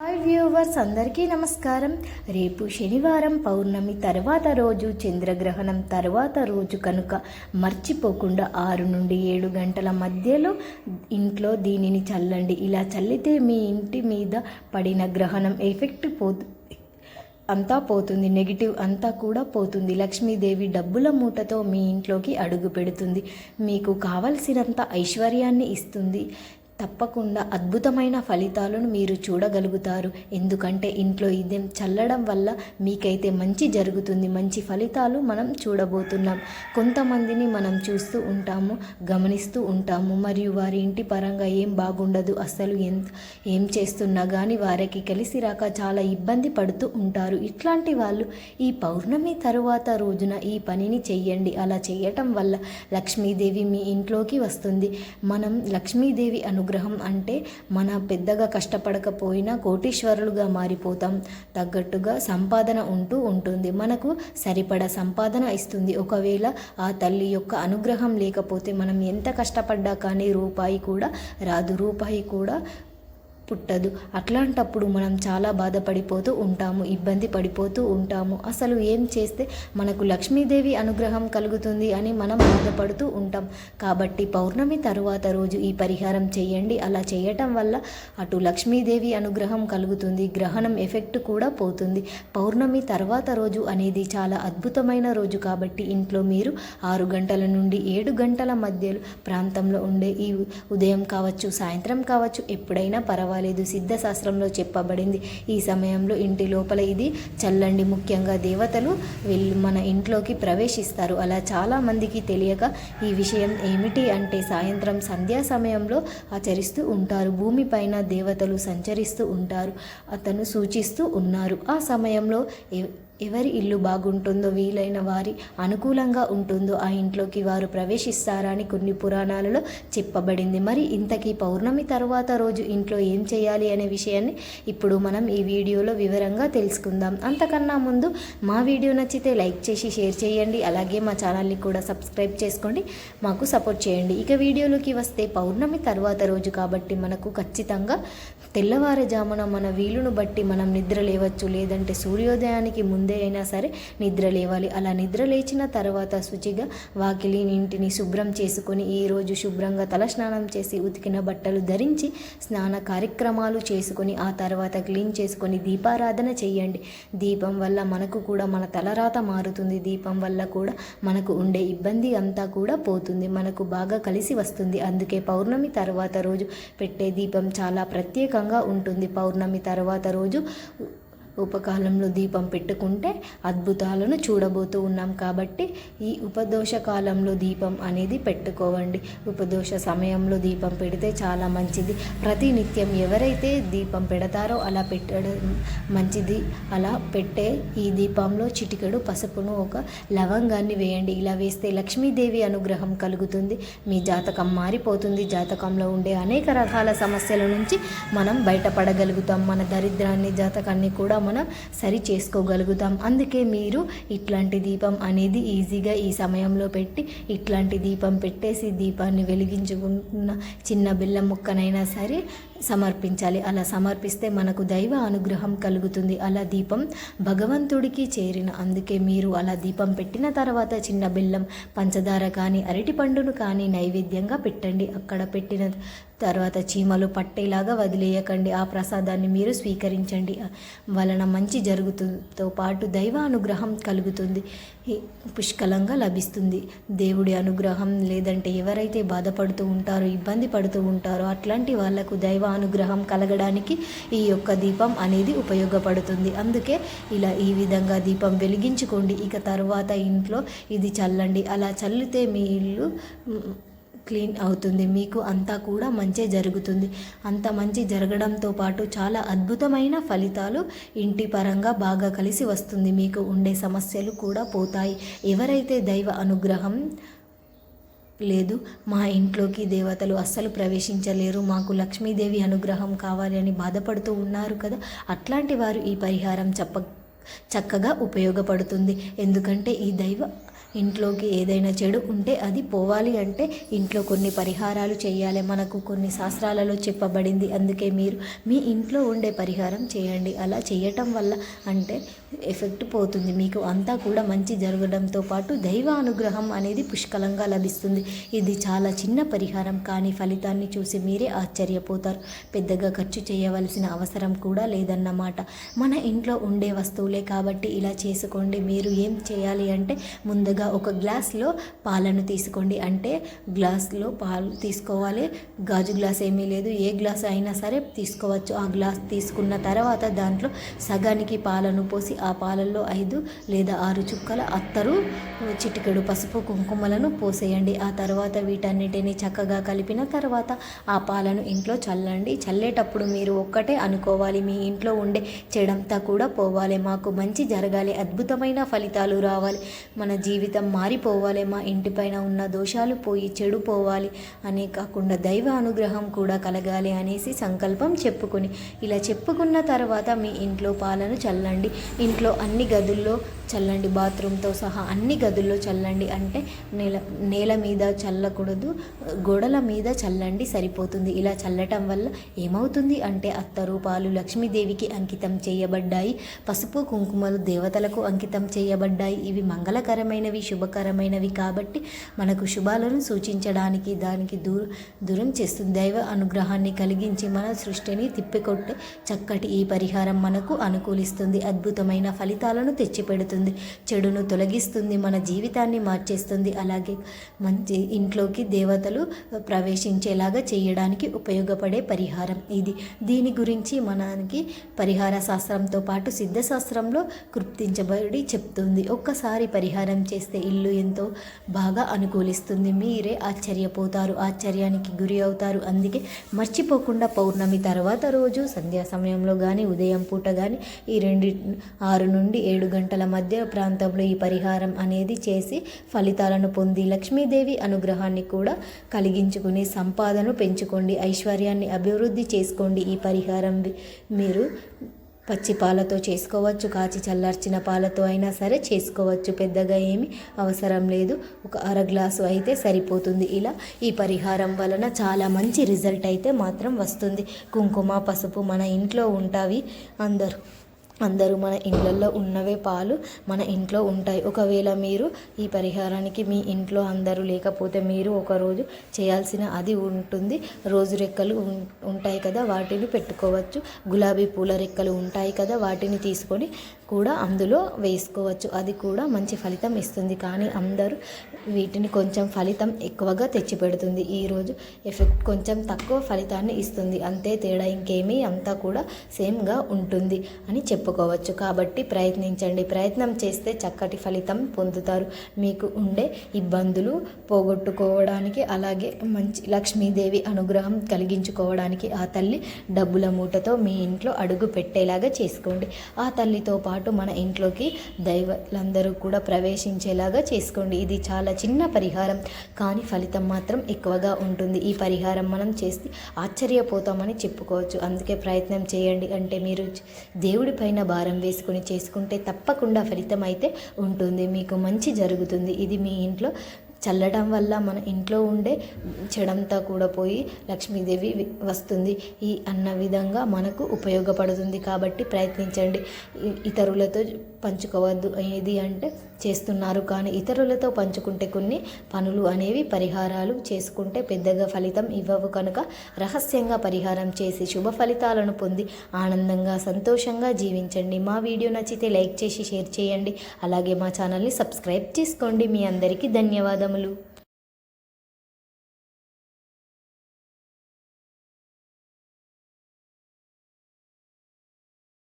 Hi viewers అందరికీ నమస్కారం. రేపు శనివారం పౌర్ణమి తర్వాత రోజు చంద్రగ్రహణం తర్వాత రోజు కనుక మర్చిపోకుండా ఆరు నుండి ఏడు గంటల మధ్యలో ఇంట్లో దీనిని చల్లండి. ఇలా చల్లితే మీ ఇంటి మీద పడిన గ్రహణం ఎఫెక్ట్ పోతు అంతా పోతుంది. నెగిటివ్ అంతా కూడా పోతుంది. లక్ష్మీదేవి డబ్బుల మూటతో మీ ఇంట్లోకి అడుగు పెడుతుంది. మీకు కావలసినంత ఐశ్వర్యాన్ని ఇస్తుంది. తప్పకుండా అద్భుతమైన ఫలితాలను మీరు చూడగలుగుతారు. ఎందుకంటే ఇంట్లో ఇది చల్లడం వల్ల మీకైతే మంచి జరుగుతుంది. మంచి ఫలితాలు మనం చూడబోతున్నాం. కొంతమందిని మనం చూస్తూ ఉంటాము గమనిస్తూ ఉంటాము. మరియు వారి ఇంటి పరంగా ఏం బాగుండదు అస్సలు ఎంత ఏం చేస్తున్నా కానీ వారికి కలిసి రాక చాలా ఇబ్బంది పడుతూ ఉంటారు. ఇట్లాంటి వాళ్ళు ఈ పౌర్ణమి తరువాత రోజున ఈ పనిని చెయ్యండి. అలా చేయటం వల్ల లక్ష్మీదేవి మీ ఇంట్లోకి వస్తుంది. మనం లక్ష్మీదేవి అనుగ్రహం అంటే మన పెద్దగా కష్టపడకపోయినా కోటీశ్వరులుగా మారిపోతాం. తగ్గట్టుగా సంపాదన ఉంటూ ఉంటుంది. మనకు సరిపడ సంపాదన ఇస్తుంది. ఒకవేళ ఆ తల్లి యొక్క అనుగ్రహం లేకపోతే మనం ఎంత కష్టపడ్డా కానీ రూపాయి కూడా రాదు. రూపాయి కూడా పుట్టదు. అట్లాంటప్పుడు మనం చాలా బాధపడిపోతూ ఉంటాము ఇబ్బంది పడిపోతూ ఉంటాము. అసలు ఏం చేస్తే మనకు లక్ష్మీదేవి అనుగ్రహం కలుగుతుంది అని మనం బాధపడుతూ ఉంటాం. కాబట్టి పౌర్ణమి తరువాత రోజు ఈ పరిహారం చేయండి. అలా చేయటం వల్ల అటు లక్ష్మీదేవి అనుగ్రహం కలుగుతుంది గ్రహణం ఎఫెక్ట్ కూడా పోతుంది. పౌర్ణమి తర్వాత రోజు అనేది చాలా అద్భుతమైన రోజు కాబట్టి ఇంట్లో మీరు ఆరు గంటల నుండి ఏడు గంటల మధ్యలో ప్రాంతంలో ఉండే ఈ ఉదయం కావచ్చు సాయంత్రం కావచ్చు ఎప్పుడైనా పర్వాలేదు. పర్వాలేదు సిద్ధశాస్త్రంలో చెప్పబడింది. ఈ సమయంలో ఇంటి లోపల ఇది చల్లండి. ముఖ్యంగా దేవతలు వెళ్ళి మన ఇంట్లోకి ప్రవేశిస్తారు. అలా చాలామందికి తెలియక ఈ విషయం ఏమిటి అంటే సాయంత్రం సంధ్యా సమయంలో ఆచరిస్తూ ఉంటారు. భూమిపైన దేవతలు సంచరిస్తూ ఉంటారు. అతను సూచిస్తూ ఉన్నారు. ఆ సమయంలో ఎవరి ఇల్లు బాగుంటుందో వీలైన వారి అనుకూలంగా ఉంటుందో ఆ ఇంట్లోకి వారు ప్రవేశిస్తారా అని కొన్ని పురాణాలలో చెప్పబడింది. మరి ఇంతకీ పౌర్ణమి తర్వాత రోజు ఇంట్లో ఏం చేయాలి అనే విషయాన్ని ఇప్పుడు మనం ఈ వీడియోలో వివరంగా తెలుసుకుందాం. అంతకన్నా ముందు మా వీడియో నచ్చితే లైక్ చేసి షేర్ చేయండి. అలాగే మా ఛానల్ని కూడా సబ్స్క్రైబ్ చేసుకోండి. మాకు సపోర్ట్ చేయండి. ఇక వీడియోలోకి వస్తే పౌర్ణమి తర్వాత రోజు కాబట్టి మనకు ఖచ్చితంగా తెల్లవారుజామున మన వీలును బట్టి మనం నిద్ర లేవచ్చు. లేదంటే సూర్యోదయానికి ముందు అయినా సరే నిద్ర లేవాలి. అలా నిద్ర లేచిన తర్వాత శుచిగా వాకిలి ఇంటిని శుభ్రం చేసుకొని ఈరోజు శుభ్రంగా తలస్నానం చేసి ఉతికిన బట్టలు ధరించి స్నాన కార్యక్రమాలు చేసుకొని ఆ తర్వాత క్లీన్ చేసుకొని దీపారాధన చేయండి. దీపం వల్ల మనకు కూడా మన తలరాత మారుతుంది. దీపం వల్ల కూడా మనకు ఉండే ఇబ్బంది అంతా కూడా పోతుంది. మనకు బాగా కలిసి వస్తుంది. అందుకే పౌర్ణమి తర్వాత రోజు పెట్టే దీపం చాలా ప్రత్యేకంగా ఉంటుంది. పౌర్ణమి తర్వాత రోజు ఉపకాలంలో దీపం పెట్టుకుంటే అద్భుతాలను చూడబోతూ ఉన్నాం కాబట్టి ఈ ఉపదోష కాలంలో దీపం అనేది పెట్టుకోవండి. ఉపదోష సమయంలో దీపం పెడితే చాలా మంచిది. ప్రతి నిత్యం ఎవరైతే దీపం పెడతారో అలా పెట్టడం మంచిది. అలా పెట్టే ఈ దీపంలో చిటికెడు పసుపును ఒక లవంగాన్ని వేయండి. ఇలా వేస్తే లక్ష్మీదేవి అనుగ్రహం కలుగుతుంది. మీ జాతకం మారిపోతుంది. జాతకంలో ఉండే అనేక రకాల సమస్యల నుంచి మనం బయటపడగలుగుతాం. మన దరిద్రాన్ని జాతకాన్ని కూడా మనం సరి చేసుకోగలుగుతాం. అందుకే మీరు ఇట్లాంటి దీపం అనేది ఈజీగా ఈ సమయంలో పెట్టి ఇట్లాంటి దీపం పెట్టేసి దీపాన్ని వెలిగించుకున్న చిన్న బిల్ల ముక్కనైనా సరే సమర్పించాలి. అలా సమర్పిస్తే మనకు దైవ అనుగ్రహం కలుగుతుంది. అలా దీపం భగవంతుడికి చేరిన అందుకే మీరు అలా దీపం పెట్టిన తర్వాత చిన్న బెల్లం పంచదార కానీ అరటి పండును కానీ నైవేద్యంగా పెట్టండి. అక్కడ పెట్టిన తర్వాత చీమలు పట్టేలాగా వదిలేయకండి. ఆ ప్రసాదాన్ని మీరు స్వీకరించండి. వలన మంచి జరుగుతుందితో పాటు దైవ అనుగ్రహం కలుగుతుంది. పుష్కలంగా లభిస్తుంది. దేవుడి అనుగ్రహం లేదంటే ఎవరైతే బాధపడుతూ ఉంటారో ఇబ్బంది పడుతూ ఉంటారో అట్లాంటి వాళ్ళకు దైవ అనుగ్రహం కలగడానికి ఈ యొక్క దీపం అనేది ఉపయోగపడుతుంది. అందుకే ఇలా ఈ విధంగా దీపం వెలిగించుకోండి. ఇక తర్వాత ఇంట్లో ఇది చల్లండి. అలా చల్లితే మీ ఇల్లు క్లీన్ అవుతుంది. మీకు అంతా కూడా మంచి జరుగుతుంది. అంత మంచి జరగడంతో పాటు చాలా అద్భుతమైన ఫలితాలు ఇంటి పరంగా బాగా కలిసి వస్తుంది. మీకు ఉండే సమస్యలు కూడా పోతాయి. ఎవరైతే దైవ అనుగ్రహం లేదు. మా ఇంట్లోకి దేవతలు అస్సలు ప్రవేశించలేరు. మాకు లక్ష్మీదేవి అనుగ్రహం కావాలి అని బాధపడుతూ ఉన్నారు కదా. అట్లాంటి వారు ఈ పరిహారం చెప్ప చక్కగా ఉపయోగపడుతుంది. ఎందుకంటే ఈ దైవ ఇంట్లోకి ఏదైనా చెడు ఉంటే అది పోవాలి అంటే ఇంట్లో కొన్ని పరిహారాలు చేయాలి. మనకు కొన్ని శాస్త్రాలలో చెప్పబడింది. అందుకే మీరు మీ ఇంట్లో ఉండే పరిహారం చేయండి. అలా చేయటం వల్ల అంటే ఎఫెక్ట్ పోతుంది. మీకు అంతా కూడా మంచి జరగడంతో పాటు దైవ అనుగ్రహం అనేది పుష్కలంగా లభిస్తుంది. ఇది చాలా చిన్న పరిహారం కానీ ఫలితాన్ని చూసి మీరే ఆశ్చర్యపోతారు. పెద్దగా ఖర్చు చేయవలసిన అవసరం కూడా లేదన్నమాట. మన ఇంట్లో ఉండే వస్తువులే కాబట్టి ఇలా చేసుకోండి. మీరు ఏం చేయాలి అంటే ముందుగా ఒక గ్లాస్లో పాలను తీసుకోండి. అంటే గ్లాస్లో పాలు తీసుకోవాలి. గాజు గ్లాస్ ఏమీ లేదు. ఏ గ్లాస్ అయినా సరే తీసుకోవచ్చు. ఆ గ్లాస్ తీసుకున్న తర్వాత దాంట్లో సగానికి పాలను పోసి ఆ పాలల్లో ఐదు లేదా ఆరు చుక్కల అత్తరు చిటికెడు పసుపు కుంకుమలను పోసేయండి. ఆ తర్వాత వీటన్నిటిని చక్కగా కలిపిన తర్వాత ఆ పాలను ఇంట్లో చల్లండి. చల్లేటప్పుడు మీరు ఒక్కటే అనుకోవాలి. మీ ఇంట్లో ఉండే చెడంతా కూడా పోవాలి. మాకు మంచి జరగాలి. అద్భుతమైన ఫలితాలు రావాలి. మన జీవితం మారిపోవాలి మా ఇంటిపైన ఉన్న దోషాలు పోయి చెడు పోవాలి అనే కాకుండా దైవ అనుగ్రహం కూడా కలగాలి అనేసి సంకల్పం చెప్పుకుని ఇలా చెప్పుకున్న తర్వాత మీ ఇంట్లో పాలను చల్లండి. ఇంట్లో అన్ని గదుల్లో చల్లండి బాత్రూమ్తో సహా అన్ని గదుల్లో చల్లండి అంటే నేల నేల మీద చల్లకూడదు గోడల మీద చల్లండి సరిపోతుంది. ఇలా చల్లటం వల్ల ఏమవుతుంది అంటే అత్తరు పాలు లక్ష్మీదేవికి అంకితం చేయబడ్డాయి పసుపు కుంకుమలు దేవతలకు అంకితం చేయబడ్డాయి. ఇవి మంగళకరమైనవి శుభకరమైనవి కాబట్టి మనకు శుభాలను సూచించడానికి దానికి దూర దూరం చేస్తుంది. దైవ అనుగ్రహాన్ని కలిగించి మన సృష్టిని తిప్పికొట్టే చక్కటి ఈ పరిహారం మనకు అనుకూలిస్తుంది. అద్భుతమైన ఫలితాలను తెచ్చిపెడుతుంది. చెడును తొలగిస్తుంది. మన జీవితాన్ని మార్చేస్తుంది. అలాగే మంచి ఇంట్లోకి దేవతలు ప్రవేశించేలాగా చేయడానికి ఉపయోగపడే పరిహారం ఇది. దీని గురించి మనకి పరిహార శాస్త్రంతో పాటు సిద్ధశాస్త్రంలో గుర్తించబడి చెప్తుంది. ఒక్కసారి పరిహారం చేస్తే ఇల్లు ఎంతో బాగా అనుకూలిస్తుంది. మీరే ఆశ్చర్యపోతారు. ఆశ్చర్యానికి గురి అవుతారు. అందుకే మర్చిపోకుండా పౌర్ణమి తర్వాత రోజు సంధ్యా సమయంలో కానీ ఉదయం పూట కానీ ఈ రెండు ఆరు నుండి ఏడు గంటల మధ్య ప్రాంతంలో ఈ పరిహారం అనేది చేసి ఫలితాలను పొంది లక్ష్మీదేవి అనుగ్రహాన్ని కూడా కలిగించుకుని సంపాదన పెంచుకోండి. ఐశ్వర్యాన్ని అభివృద్ధి చేసుకోండి. ఈ పరిహారం మీరు పచ్చి పాలతో చేసుకోవచ్చు కాచి చల్లార్చిన పాలతో అయినా సరే చేసుకోవచ్చు. పెద్దగా ఏమి అవసరం లేదు. ఒక అర గ్లాసు అయితే సరిపోతుంది. ఇలా ఈ పరిహారం వలన చాలా మంచి రిజల్ట్ అయితే మాత్రం వస్తుంది. కుంకుమ పసుపు మన ఇంట్లో ఉంటావి అందరూ. అందరూ మన ఇళ్ళల్లో ఉన్నవే పాలు మన ఇంట్లో ఉంటాయి. ఒకవేళ మీరు ఈ పరిహారానికి మీ ఇంట్లో అందరూ లేకపోతే మీరు ఒకరోజు చేయాల్సిన అది ఉంటుంది. రోజు రెక్కలు ఉంటాయి కదా వాటిని పెట్టుకోవచ్చు. గులాబీ పూల రెక్కలు ఉంటాయి కదా వాటిని తీసుకొని కూడా అందులో వేసుకోవచ్చు. అది కూడా మంచి ఫలితం ఇస్తుంది. కానీ అందరూ వీటిని కొంచెం ఫలితం ఎక్కువగా తెచ్చిపెడుతుంది. ఈరోజు ఎఫెక్ట్ కొంచెం తక్కువ ఫలితాన్ని ఇస్తుంది. అంతే తేడా ఇంకేమీ అంతా కూడా సేమ్గా ఉంటుంది అని చెప్పుకోవచ్చు. కాబట్టి ప్రయత్నించండి. ప్రయత్నం చేస్తే చక్కటి ఫలితం పొందుతారు. మీకు ఉండే ఇబ్బందులు పోగొట్టుకోవడానికి అలాగే మంచి లక్ష్మీదేవి అనుగ్రహం కలిగించుకోవడానికి ఆ తల్లి డబ్బుల మూటతో మీ ఇంట్లో అడుగు పెట్టేలాగా చేసుకోండి. ఆ తల్లితో పాటు మన ఇంట్లోకి దైవాలందరూ కూడా ప్రవేశించేలాగా చేసుకోండి. ఇది చాలా చిన్న పరిహారం కానీ ఫలితం మాత్రం ఎక్కువగా ఉంటుంది. ఈ పరిహారం మనం చేస్తే ఆశ్చర్యపోతామని చెప్పుకోవచ్చు. అందుకే ప్రయత్నం చేయండి. అంటే మీరు దేవుడి పైన భారం వేసుకొని చేసుకుంటే తప్పకుండా ఫలితం అయితే ఉంటుంది. మీకు మంచి జరుగుతుంది. ఇది మీ ఇంట్లో చల్లడం వల్ల మన ఇంట్లో ఉండే చెడంతా కూడా పోయి లక్ష్మీదేవి వస్తుంది. ఈ అన్న విధంగా మనకు ఉపయోగపడుతుంది కాబట్టి ప్రయత్నించండి. ఇతరులతో పంచుకోవద్దు ఏది అంటే చేస్తున్నారు కానీ ఇతరులతో పంచుకుంటే కొన్ని పనులు అనేవి పరిహారాలు చేసుకుంటే పెద్దగా ఫలితం ఇవ్వవు కనుక రహస్యంగా పరిహారం చేసి శుభ ఫలితాలను పొంది ఆనందంగా సంతోషంగా జీవించండి. మా వీడియో నచ్చితే లైక్ చేసి షేర్ చేయండి. అలాగే మా ఛానల్ని సబ్స్క్రైబ్ చేసుకోండి. మీ అందరికీ ధన్యవాదములు. hello